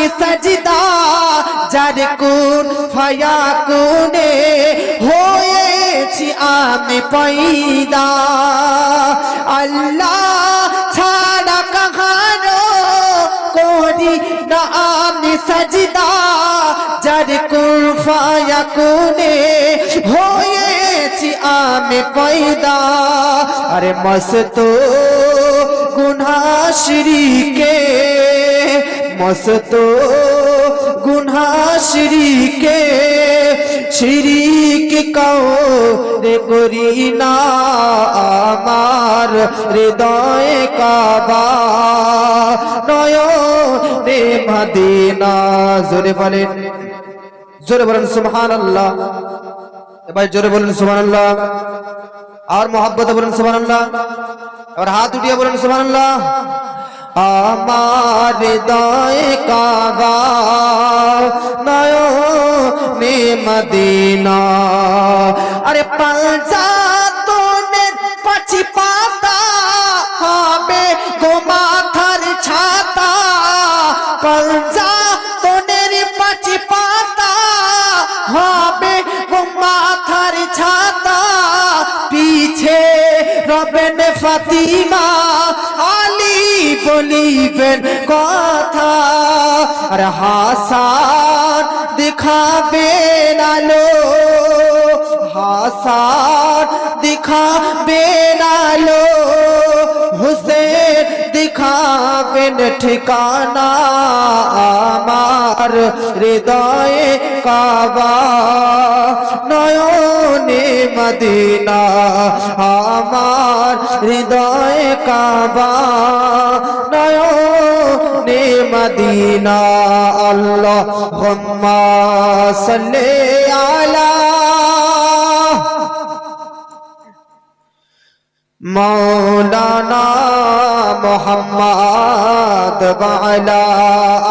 আমি সজদা, যার কুন ফায়া কুনে হয়েছি আমি পয়দা। আল্লাহ ছাড়া কাহারো করি না আমি সজদা, যার কুন ফায়া কুনে হয়েছি আমি পয়দা। আরে মস্ত গুনাশ্রীকে মস্ত গুনাশ্রীকে শিরিক কাও রে করি না আমার হৃদয় কাবা। নয় রে মদিনা, জোরে বলেন জোরে বলেন সুবহান আল্লাহ এবার জোরে বলেন সুবহান আল্লাহ আর মোহাব্বতে বলেন সুবহান আল্লাহ এবার হাত উঠিয়ে বলেন সুবহান আল্লাহ আমার হৃদয় কাবা নয়নে মদিনা। আরে পাঁচা তোনের পাছি পাতা হবে গো মাথার ছাতা। পাঁচা তোনের পাছি পাতা হবে গো মাথার ছাতা। পিছে রবেন ফাতিমা বলিবেন কথা আর হাসান দেখাবেন আলো। হাসান দেখাবেন আলো। হুসেন দেখাবেন ঠিকানা আমার হৃদয়ে কাবা। নয়নে মদিনা আমার হৃদয়ে কাবা। নয়নে মদিনা আল্লাহ সাল্লি আলা মৌলানা মোহাম্মদ বালা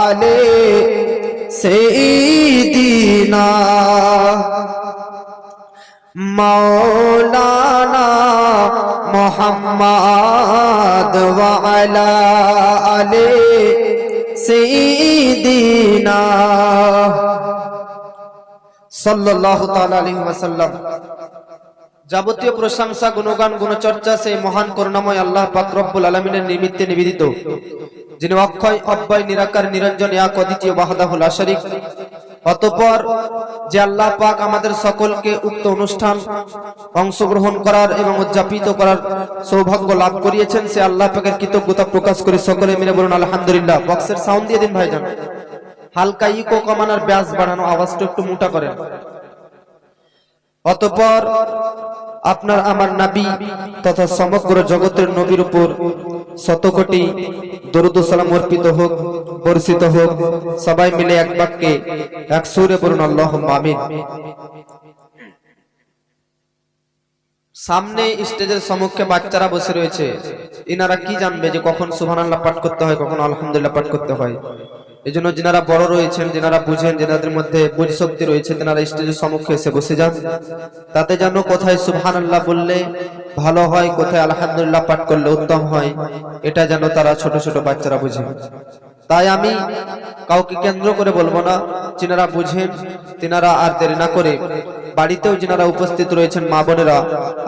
আলে সেইদিনা মৌলানা মোহাম্মদ বালা আলে সেইদিনা সাল্লাল্লাহু তাআলা আলাইহি ওয়াসাল্লাম। যাবতীয় প্রশংসা, গুণগান, গুণচর্চা সেই মহান করুণাময় আল্লাহ পাক রব্বুল আলামিনের নিমিত্তে নিবেদিত। যিনি অক্ষয়, অব্যয়, নিরাকার, নিরঞ্জন, এক, অদ্বিতীয় ওয়াহদাহুল আশরিক। অতঃপর যে আল্লাহ পাক আমাদের সকলকে উক্ত অনুষ্ঠান অংশগ্রহণ করার এবং উদযাপিত করার সৌভাগ্য লাভ করিয়েছেন, সে আল্লাহ পাকের কৃতজ্ঞতা প্রকাশ করে সকলে মিলে বলুন, আলহামদুলিল্লাহ। বক্সের সাউন্ড দিয়ে দিন ভাইজান। হালকা ইকো কমানোর ব্যাস বাড়ানো আওয়াজটা একটু মোটা করেন। অতঃপর আপনার আমার নাবি তথা সমগ্র জগতের নবীর উপর শতকোটি দরুদ সালাম অর্পিত হোক, বর্ষিত হোক, সবাই মিলে এক বাক্যে, এক সুরে বলুন আল্লাহ আমিন। সামনে স্টেজের সম্মুখে বাচ্চারা বসে রয়েছে। এনারা কি জানবে যে কখন সুবহানাল্লাহ পাঠ করতে হয়, কখন আলহামদুলিল্লাহ পাঠ করতে হয়? এই জন্য যেনারা বড় রয়েছেন, যেনারা বুঝেন, যেনাদের মধ্যে বুঝ শক্তি রয়েছে, তেনারা স্টেজের সম্মুখে এসে বসে যান। তাতে যেন কোথায় সুবহান আল্লাহ বললে ভালো হয়, কোথায় আলহামদুলিল্লাহ পাঠ করলে উত্তম হয়, এটা যেন তারা ছোট ছোট বাচ্চারা বুঝে। তাই আমি কাউকে কেন্দ্র করে বলব না, যেনারা বুঝেন, তিনারা আর দেরি না করে বাড়িতেও যিনারা উপস্থিত রয়েছেন, মা বোনেরা,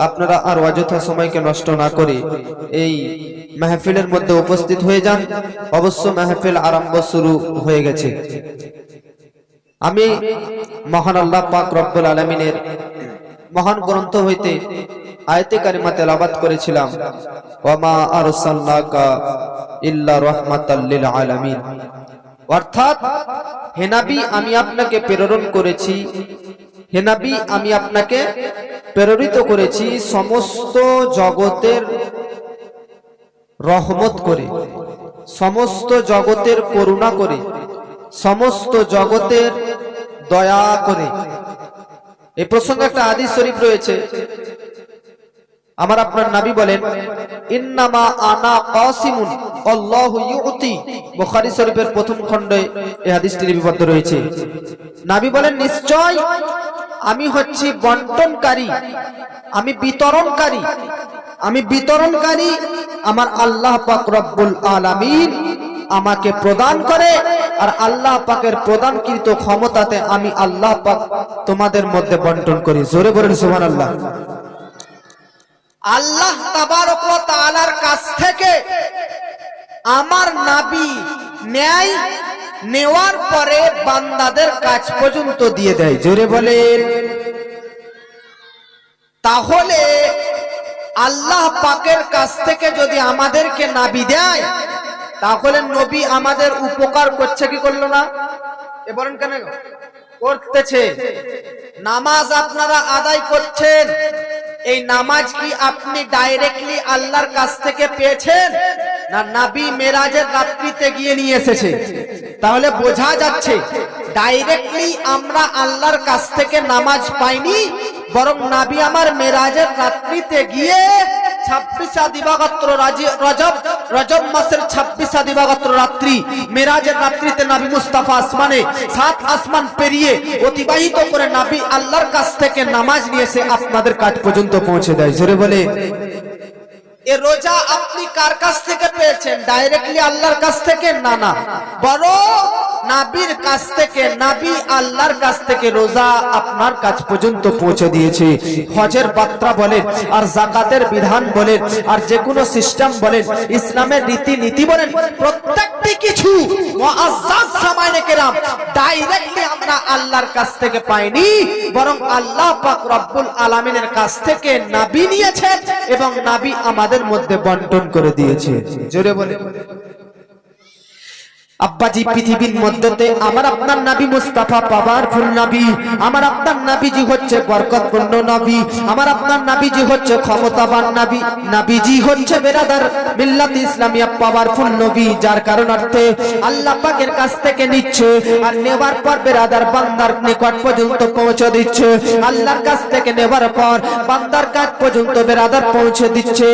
আপনারা আর অযথা সময়কে নষ্ট না করে এই মেহফিলের মধ্যে উপস্থিত হয়ে যান। অবশ্য মেহফিল আরম্ভ শুরু হয়ে গেছে। আমি মহান আল্লাহ পাক রব্বুল আলমিনের মহান গ্রন্থ হইতে আয়তে কারিমা তেলাবাত করেছিলাম। ওয়ামা আরসালনাকা ইল্লা লিল আলামিন। অর্থাৎ, হে নবী, আমি আপনাকে প্রেরণ করেছি হে নবী, আমি আপনাকে প্রেরিত করেছি সমস্ত জগতের রহমত করে, সমস্ত জগতের করুণা করে, সমস্ত জগতের দয়া করে। এই প্রসঙ্গে একটা আদি শরীফ রয়েছে। আমার আপনার নাবি বলেন, ইন্নামা আনা কাসিমুন, আল্লাহু ইউতি। বুখারী শরীফের প্রথম খণ্ডে এই হাদিসটি লিপিবদ্ধ রয়েছে। নাবি বলেন, নিশ্চয় আমি হচ্ছি বন্টনকারী, আমি বিতরণকারী আমি বিতরণকারী, আমার আল্লাহ পাক রব্বুল আলামিন আমাকে প্রদান করে আর আল্লাহ পাকের প্রদানকৃত ক্ষমতাতে আমি আল্লাহ পাক তোমাদের মধ্যে বন্টন করি। জোরে বলেন সুবহান আল্লাহ আল্লাহ তাআলার কাছ থেকে আমার নাবি ন্যায় নেওয়ার পরে বান্দাদের কাজ পর্যন্ত দিয়ে দেয়। জোরে বলেন। তাহলে আল্লাহ পাকের কাছ থেকে যদি আমাদেরকে নাবি দেয়, তাহলে নবী আমাদের উপকার করছে কি করল না? এ বলেন কেন? করতেছে। নামাজ আপনারা আদায় করছেন। এই নামাজ কি আপনি ডাইরেক্টলি আল্লাহর কাছ থেকে পেয়েছেন? না, নাবি মেরাজের রাত্রিতে গিয়ে নিয়ে এসেছে। তাহলে বোঝা যাচ্ছে ডাইরেক্টলি আমরা আল্লাহর কাছ থেকে নামাজ পাইনি, বরং নাবি আমার মেরাজের রাত্রিতে গিয়ে আপনাদের কাঠ পর্যন্ত পৌঁছে দেয়। জোরে বলে। এ রোজা আপনি কার কাছ থেকে পেয়েছেন? ডাইরেক্টলি আল্লাহর কাছ থেকে? না না। বড় নাবির কাছ থেকে, নাবি আল্লাহর কাছ থেকে রোজা আপনার কাছ পর্যন্ত পৌঁছে দিয়েছে। হজের বার্তা বলেন, আর জাকাতের বিধান বলেন, আর যে কোনো সিস্টেম বলেন, ইসলামের রীতি নীতি বলেন, প্রত্যেকটি কিছু ডাইরেক্টলি আমরা আল্লাহর কাছ থেকে পাইনি, বরং আল্লাহ পাক রব্বুল আলামিনের কাছ থেকে নাবি নিয়েছেন এবং নাবি আমাদের মধ্যে বন্টন করে দিয়েছে। জোরে বলে আব্বাজি পৃথিবীর মধ্যে আমার আপনার নাবি মুস্তাফা পাবার ফুল নাবি। আমার আপনার নাবিজি হচ্ছে বরকতপূর্ণ নবী। আমার আপনার নাবিজি হচ্ছে ক্ষমতাবান নাবি। নাবিজি হচ্ছে বেরাদার মিল্লাত ইসলামিয়া পাওয়ার ফুল নবী, যার কারণ অর্থে আল্লাহ পাকের কাছ থেকে নিচ্ছে আর নেবার পর বেরাদার বান্দার নিকট পর্যন্ত পৌঁছে দিচ্ছে। আল্লাহর কাছ থেকে নেবার পর বান্দার কাছ পর্যন্ত বেরাদার পৌঁছে দিচ্ছে।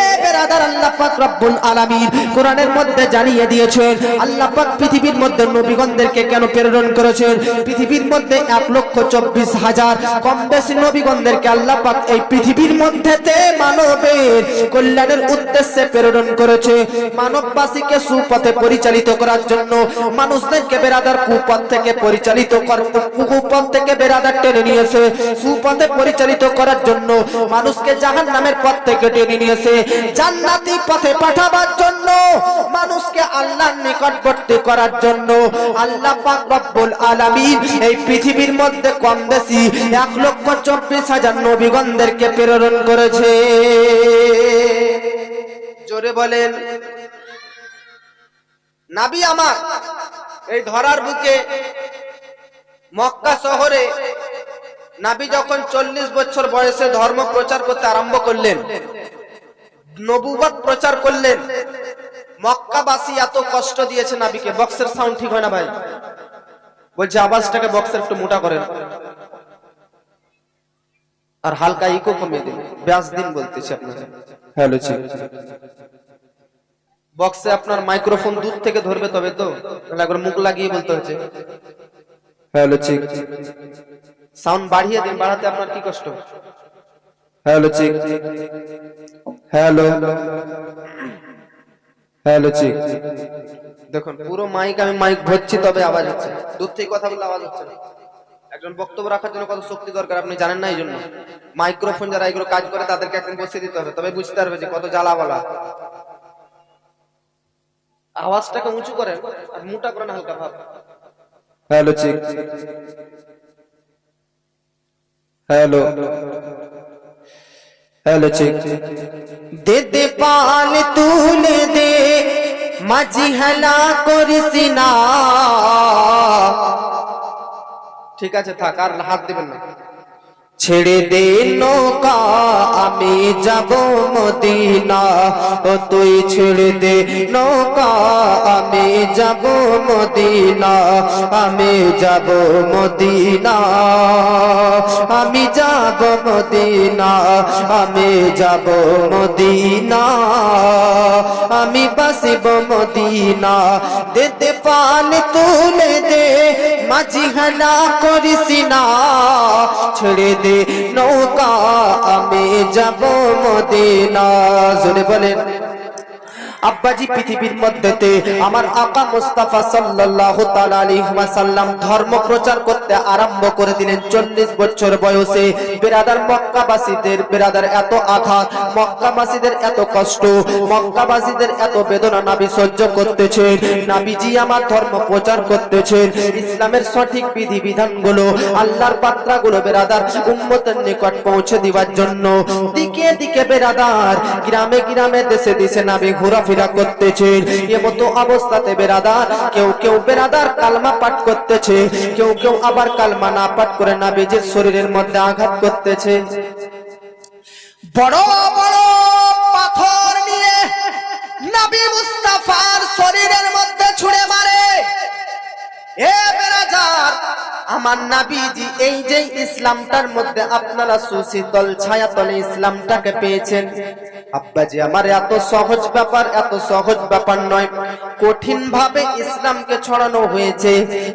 এ বেরাদার আল্লাহ পাক রব্বুল আলামিন, কোরআনের মধ্যে জানিয়ে দিয়েছেন, আল্লাহ পাক পৃথিবীর মধ্যে নবীগণদেরকে কেন প্রেরণ করেছেন? পৃথিবীর মধ্যে এক লক্ষ চব্বিশ হাজার, কম বেশি নবীগণদেরকে আল্লাহ পাক এই পৃথিবীর মধ্যেতে মানবের কল্যাণের উদ্দেশ্যে প্রেরণ করেছে। মানববাসীকে সুপথে পরিচালিত করার জন্য মানুষদেরকে বেরাদার কুপথ থেকে পরিচালিত কুপথ থেকে বেরাদার টেনে নিয়েছে। সুপথে পরিচালিত করার জন্য মানুষকে জাহান নামের পথ থেকে টেনে নিয়েছে। জান্নাতি পথে পাঠাবার জন্য মানুষকে আল্লাহর নিকটবর্তী করার জন্য আল্লাহ পাক রব্বুল আলামিন এই পৃথিবীর মধ্যে কম বেশি এক লক্ষ চব্বিশ হাজার নবীগণদেরকে প্রেরণ করেছে। জোরে বলেন। নাবি আমার, এই ধরার বুকে মক্কা শহরে নাবি যখন চল্লিশ বছর বয়সে ধর্ম প্রচার করতে আরম্ভ করলেন নবুবত প্রচার করলেন মক্কাবাসী এত কষ্ট দিয়েছে নাবিকে। বক্সের সাউন্ড ঠিক হয় না ভাই? বলছে আওয়াজটাকে বক্সের একটু মোটা করেন। আর হালকা ইকো কমিয়ে দিন। ব্যাস দিন বলতেছি আপনাকে। হ্যালো বক্সে আপনার মাইক্রোফোন দূর থেকে ধরবে তবে তো। একবার মুখ লাগিয়ে বলতে হচ্ছে হ্যালো চিক সাউন্ড বাড়িয়ে দিন বাড়াতে আপনার কি কষ্ট? Hello chick hello. Hello chick দেখুন পুরো মাইক আমি মাইক ভরছি তবে আওয়াজ হচ্ছে দূর থেকে কথা বললে আওয়াজ হচ্ছে না। একজন বক্তব্য রাখার জন্য কত শক্তি দরকার আপনি জানেন না এই জন্য? মাইক্রোফোন যারা এগুলো কাজ করে তাদেরকে একদিন বসিয়ে দিতে হবে। তবে বুঝতে পারবে যে কত জ্বালা বলা আওয়াজটাকে উঁচু করেন আর মোটা করেন হালকা ভাব। Hello chick hello hello chick দে দে পাল তুলে দে। মাঝি হেলা করিস না। ঠিক আছে থাক আর হাত দিবেন না। ছেড়ে দে নৌকা, আমি যাব মদিনা। ও তুই ছেড়ে দে নৌকা, আমি যাব মদিনা। আমি যাব মদিনা। আমি যাব মদিনা, আমি যাব মদিনা। আমি বাসিব মদিনা। দে দে পান তুলে দে মাঝি হানা করিস না। ছেড়ে দে নৌকা আমি যাব মদিনা। জোরে বলেন। আব্বাজি পৃথিবীর মধ্যেতে আমার আকা মুস্তাফা সাল্লাল্লাহু তাআলা আলাইহি ওয়াসাল্লাম ধর্ম প্রচার করতে আরম্ভ করে দিলেন। 40 বছর বয়সে বেরাদার মক্কাবাসীদের বেরাদার এত আঘাত, মক্কাবাসীদের এত কষ্ট, মক্কাবাসীদের এত বেদনা নাবি সহ্য করতেছেন, নাবিজি আমার ধর্ম প্রচার করতেছেন। ইসলামের সঠিক বিধি বিধানগুলো আল্লাহর পাত্রাগুলো বেরাদার উম্মতের নিকট পৌঁছে দিবার জন্য দিকে দিকে বেরাদার, গ্রামে গ্রামে দেশে দেশে নাবি ঘোরাফেরা করতেছেন। এমতো অবস্থাতে বেরাদার, কেউ কেউ বেরাদার কালমা পাঠ করতেছে, কেউ কেউ আবার কালমা না পাঠ করে নাবিজির শরীরের মধ্যে আঘাত করতেছে। বড় বড় পাথর নিয়ে নবী মুস্তাফার শরীরের মধ্যে ছুঁড়ে মারে। এ বেরাজার আমার নাবিজি, এই যে ইসলামটার মধ্যে আপনারা সুশীতল ছায়াতলে ইসলামটাকে পেয়েছেন। আব্বাজি, আমার এত সহজ ব্যাপার, এত সহজ ব্যাপার নয়। কঠিন ভাবে ইসলামকে ছড়ানো হয়েছে।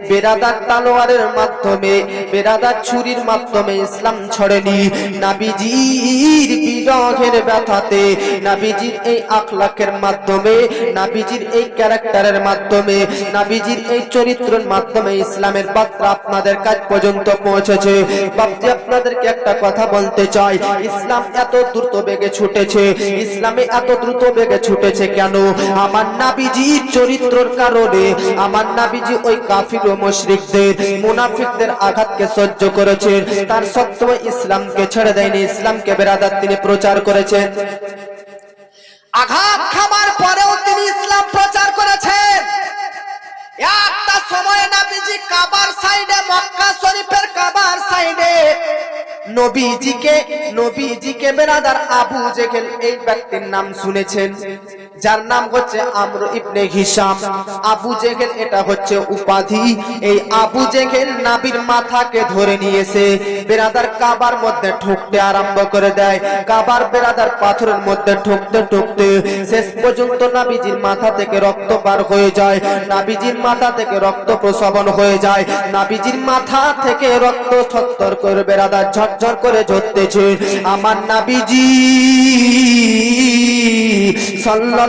বেরাদার তালোয়ারের মাধ্যমে, বেরাদার ছুরির মাধ্যমে ইসলাম ছড়েনি। নাবিজির বিরহের ব্যথাতে, নাবিজির এই আখলাকের মাধ্যমে, নাবিজির এই ক্যারেক্টারের মাধ্যমে, নাবিজির এই চরিত্রের মাধ্যমে ইসলামের বার্তা আপনাদের কাছ পর্যন্ত পৌঁছেছে। বাপজি, আপনাদেরকে একটা কথা বলতে চাই। ইসলাম এত দ্রুত বেগে ছুটেছে। ইসলামে এত দ্রুত বেগে ছুটেছে কেন? আমার নাবিজির চরিত্রের কারণে, আমার নাবিজি ওই কাফির ও মুশরিকদের, মুনাফিকদের আঘাতকে সহ্য করেছেন তার সত্ত্বেও ইসলামকে ছেড়ে দেয়নি। ইসলামকে বেরাদার তিনি প্রচার করেছেন। আঘাত খাবার পরেও তিনি ইসলাম প্রচার করেছেন। একটা সময় নাবিজি কাবার সাইডে, মক্কা শরীফের কাবার সাইডে। নবীজিকে নবীজিকে বেরাদার আবু জেহেল এই ব্যক্তির নাম শুনেছেন। যার নাম হচ্ছে আমর ইবনে হিসাম আবু জেহেল এটা হচ্ছে উপাধি। এই আবু জেহেল নাবির মাথাকে ধরে নিয়েছে। বেরাদার কাবার মধ্যে ঠুকতে আরম্ভ করে দেয়। কাবার বেরাদার পাথরের মধ্যে ঠুকতে ঠুকতে শেষ পর্যন্ত নাবিজির মাথা থেকে রক্ত পার হয়ে যায়। নাবিজির মাথা থেকে রক্ত প্রসবন হয়ে যায়। নাবিজির মাথা থেকে রক্ত ছত্তর করে বেরাদার ঝরঝর করে ঝরতেছে। আমার নাবিজি সাল্লাল্লাহু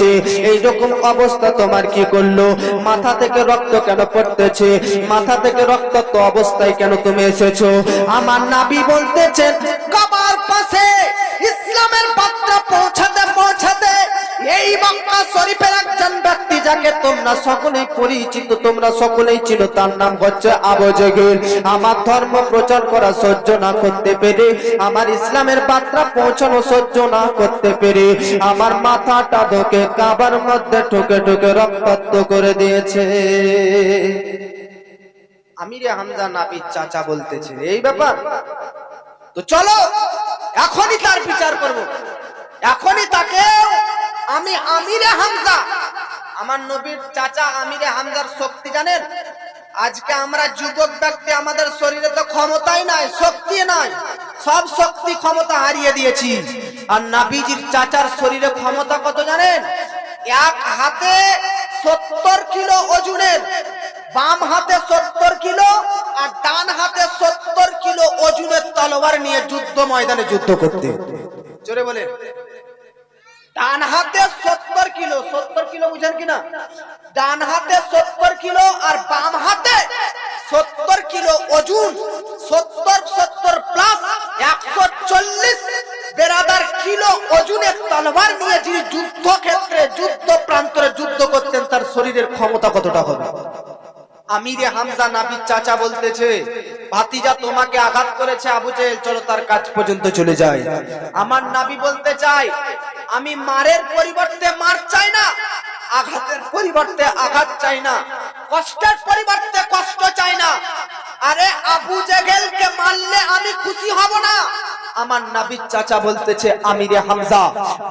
এই রকম অবস্থা তোমার কি করল? মাথা থেকে রক্ত কেন পড়তেছে? মাথা থেকে রক্ত তো অবস্থায় কেন তুমি এসেছ? আমার নাবি বলতেছেন, কবার পাশে ইসলামের বার্তা পৌঁছাতে পৌঁছাতে এই মক্কা শরীফের একজন ব্যক্তি যাকে তোমরা সকলেই পরিচিত, তোমরা সকলেই ছিল তার নাম হচ্ছে আবু আমার ধর্ম প্রচার করা সহ্য না করতে পেরে, আমার ইসলামের বার্তা পৌঁছানো সহ্য না করতে পেরে, আমার মাথাটা ঢোকে কাবার মধ্যে ঠুকে ঠুকে রক্তাক্ত করে দিয়েছে। আমিরে হামজা চাচা বলতেছে, এই ব্যাপার? তো চলো, এখনই তার বিচার করব। এখনই তাকে আমি আমিরে হামজা। আমার নবীর চাচা আমিরে হামজার শক্তি জানেন? আজকে আমরা যুবক ব্যক্তি, আমাদের শরীরে তো ক্ষমতাই নাই, শক্তি নাই। সব শক্তি ক্ষমতা হারিয়ে দিয়েছি। আর নাবিজির চাচার শরীরে ক্ষমতা কত জানেন? এক হাতে সত্তর কিলো ওজনের, বাম হাতে সত্তর কিলো আর ডান হাতে সত্তর কিলো ওজনের তলোয়ার নিয়ে যুদ্ধ ময়দানে যুদ্ধ করতে। জোরে বলেন। ডান হাতে সত্তর কিলো সত্তর কিলো বুঝেন কিনা? ডান হাতে সত্তর কিলো আর বাম হাতে সত্তর কিলো ওজন, সত্তর সত্তর প্লাস একশো চল্লিশ বেরাদার কিলো ওজনের তলবার নিয়ে যিনি যুদ্ধ ক্ষেত্রে যুদ্ধ প্রান্তরে যুদ্ধ করতেন, তার শরীরের ক্ষমতা কতটা হবে? আমিরে হামজা নাবির চাচা বলতেছে ভাতিজা তোমাকে আঘাত করেছে, আবু জেহেল, চলো তার কাজ পর্যন্ত চলে যায় আমার নাবি বলতে চাই আমি মারের পরিবর্তে মার চাই না, আঘাতের পরিবর্তে আঘাত চাই না, কষ্টের পরিবর্তে কষ্ট চাই না। আরে আবু জেহেলকে মারলে আমি খুশি হব না। আমার নাবির চাচা বলতেছে, আমিরে হামজা,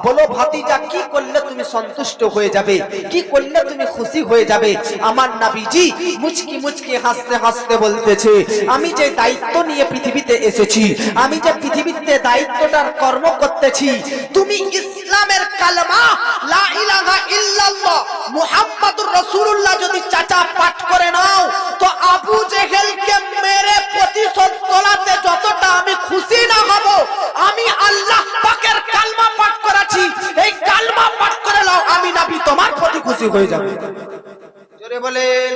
বলো ভাতিজা, কি করলে তুমি সন্তুষ্ট হয়ে যাবে? কি করলে তুমি খুশি হয়ে যাবে? আমার নাবিজি মুচকি মুচকি হাসতে হাসতে বলতেছে, আমি যে দায়িত্ব নিয়ে পৃথিবীতে এসেছি, আমি যে পৃথিবীতে দায়িত্বটার কর্ম করতেছি, তুমি ইসলামের কালমা, লা ইলাহা ইল্লাল্লাহ, মুহাম্মাদুর রাসূলুল্লাহ যদি চাচা পাঠ করে নাও, তো আবু জেহেলকে যতটা আমি খুশি না হব। আমি আল্লাহ পাকের কালমা পাঠ করেছি এই কালমা পাঠ করে নাও, আমি নবী তোমার প্রতি খুশি হয়ে যাব। জোরে বলেন।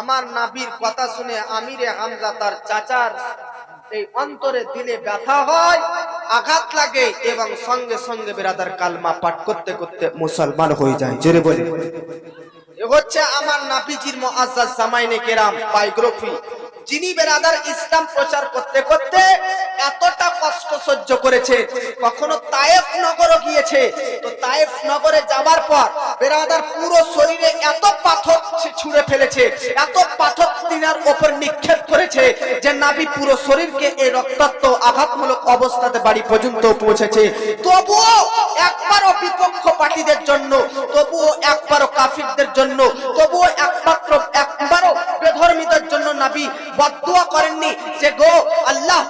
আমার নাবির কথা শুনে আমিরে হামজা তার চাচার এই অন্তরে দিলে ব্যথা হয়, আঘাত লাগে এবং সঙ্গে সঙ্গে বেরাদার কালমা পাঠ করতে করতে মুসলমান হয়ে যায়। জোরে বলে হচ্ছে আমার নাবিজির মুআজ্জাজ জামাইনে কেরাম বায়োগ্রাফি যিনি বেরাদার ইসলাম প্রচার করতে করতে এতটা কষ্ট সহ্য করেছে, কখনো তায়েফ নগরও গিয়েছে। তো তায়েফ নগরে যাবার পর বেরাদার পুরো শরীরে এত পাথর ছুঁড়ে ফেলেছে, এত পাথর তিনার ওপর নিক্ষেপ করেছে যে নাবি পুরো শরীরকে এই রক্তাক্ত, আঘাতমূলক অবস্থাতে বাড়ি পর্যন্ত পৌঁছেছে। তবুও একবারও বিপক্ষ পার্টিদের জন্য, তবুও একবারও কাফিরদের জন্য, তবুও একমাত্র একবারও বেধর্মীদের জন্য নাবি বদুয়া করেননি যে, গো, আল্লাহ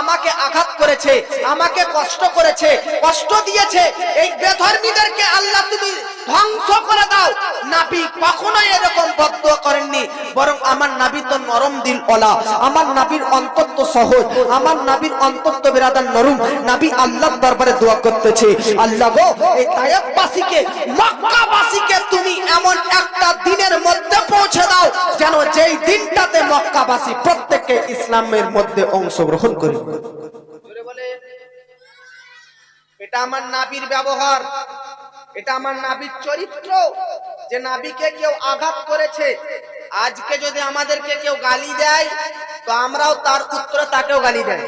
আমাকে আঘাত করেছে, আমাকে কষ্ট করেছে, কষ্ট দিয়েছে। এই বেধর্মীদেরকে আল্লাহ তুমি ধ্বংস করে দাও। নাবি কখনোই এরকম বদুয়া করেননি, বরং আমার নাবি তো নরম দিল ওলা আমার নাবির অন্তত সহজ, আমার নাবির অন্তত বিরাদার নরম। নাবি আল্লাহর দরবারে দোয়া করতেছে, আল্লাহ গো, এই তায়েববাসীকে মক্কাবাসীকে তুমি এমন একটা দিনের মধ্যে পৌঁছে দাও, যেন যেই দিনটাতে মক্কাবাসী প্রত্যেককে ইসলামের মধ্যে অংশগ্রহণ করে। এটা আমার নাবির ব্যবহার। এটা আমার নাবির চরিত্র। যে নাবিকে কেউ আঘাত করেছে, আজকে যদি আমাদেরকে কেউ গালি দেয়, তো আমরাও তার উত্তরে তাকেও গালি দেয়।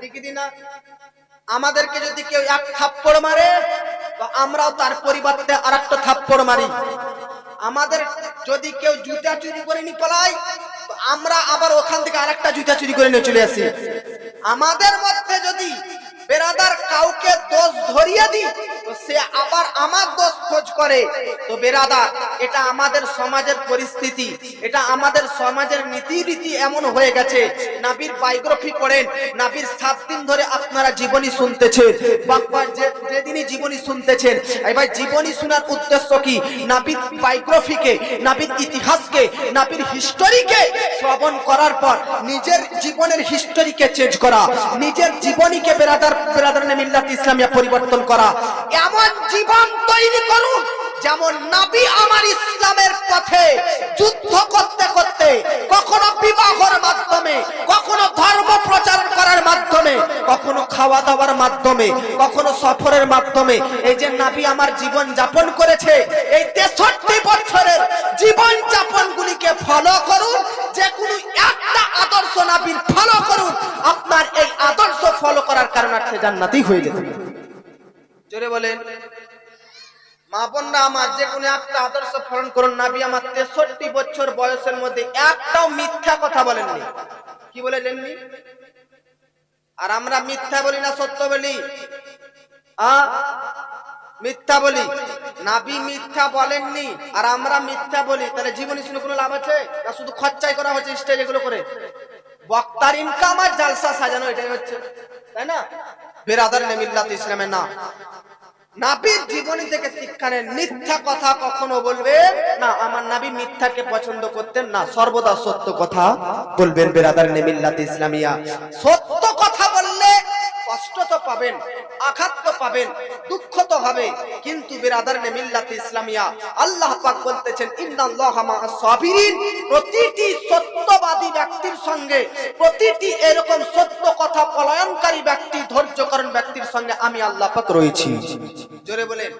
ঠিকই না? আমাদেরকে যদি কেউ এক থাপ্পড় মারে, তো আমরাও তার পরিবর্তে আর একটা থাপ্পড় মারি। আমাদের যদি কেউ জুতা চুরি করে নি পলাই তো আমরা আবার ওখান থেকে আরেকটা জুতা চুরি করে নিয়ে চলে আসি। আমাদের মধ্যে যদি বেরাদার কাউকে দোষ ধরিয়ে দিই সে আবার আমার দোষ খোঁজ করে। তো বেরাদার এটা আমাদের সমাজের পরিস্থিতি। এটা আমাদের সমাজের নীতি রীতি এমন হয়ে গেছে। নাবির বায়োগ্রাফি পড়েন। নাবির সাত দিন ধরে আপনারা জীবনী শুনতেছেন। বাপ্পা যে, যেদিনই জীবনী শুনতেছেন, এবার জীবনী শোনার উদ্দেশ্য কি? নাবির বায়োগ্রাফিকে নাবির ইতিহাসকে, নাবির হিস্টোরিকে শ্রবণ করার পর নিজের জীবনের হিস্টোরিকে চেঞ্জ করা। নিজের জীবনীকে বেরাদার বেরাদার মিল্লাত ইসলামিয়া পরিবর্তন করা। এমন জীবন তৈরি করুন যেমন নাবি আমার ইসলামের পথে যুদ্ধ করতে করতে, কখনো বিবাহর মাধ্যমে, কখনো ধর্ম প্রচার করার মাধ্যমে, কখনো খাওয়া দাওয়ার মাধ্যমে, কখনো সফরের মাধ্যমে, এই যে নাবি আমার জীবন যাপন করেছে, এই তেষট্টি বছরের জীবন যাপন গুলিকে ফলো করুন যে কোনো একটা আদর্শ নাবির ফলো করুন, আপনার এই আদর্শ ফলো করার কারণার্থে জান্নাতি হয়ে যেতে বলেন, মা বোনরা আমার যে কোনো একটা আদর্শ ফলন করুন নাবি, আমার তেষট্টি বছর বয়সের মধ্যে একটাও মিথ্যা কথা বলেননি। কি আর আমরা মিথ্যা বলি না সত্য বলি? মিথ্যা বলি। নাবি মিথ্যা বলেননি, আর আমরা মিথ্যা বলি। তাহলে জীবনী শুনে কোনো লাভ আছে? না শুধু খরচাই করা হচ্ছে স্টেজ এগুলো করে? বক্তার ইনকাম আর জালসা সাজানো, এটাই হচ্ছে। তাই না? বেরাদার নেমিল্লাত ইসলামের না নাবির জীবনী থেকে শিক্ষা নেন। মিথ্যা কথা কখনো বলবে না। আমার নাবি মিথ্যাকে পছন্দ করতেন না। সর্বদা সত্য কথা বলবেন। বেরাদার নেমিল্লাতে ইসলামিয়া। সত্য কথা কষ্ট তো পাবেন আঘাত তো পাবেন দুঃখ তো হবে। কিন্তু বিরাদারনে মিল্লাত ইসলামিয়া, আল্লাহ পাক বলতেছেন, ইন্নাল্লাহা মা সাবিরিন। প্রতিটি সত্যবাদী ব্যক্তির সঙ্গে, প্রতিটি এরকম সত্য কথা পলায়নকারী ব্যক্তি ধৈর্যকরণ ব্যক্তির সঙ্গে আমি আল্লাহ পাক রয়েছি। জোরে বলেন।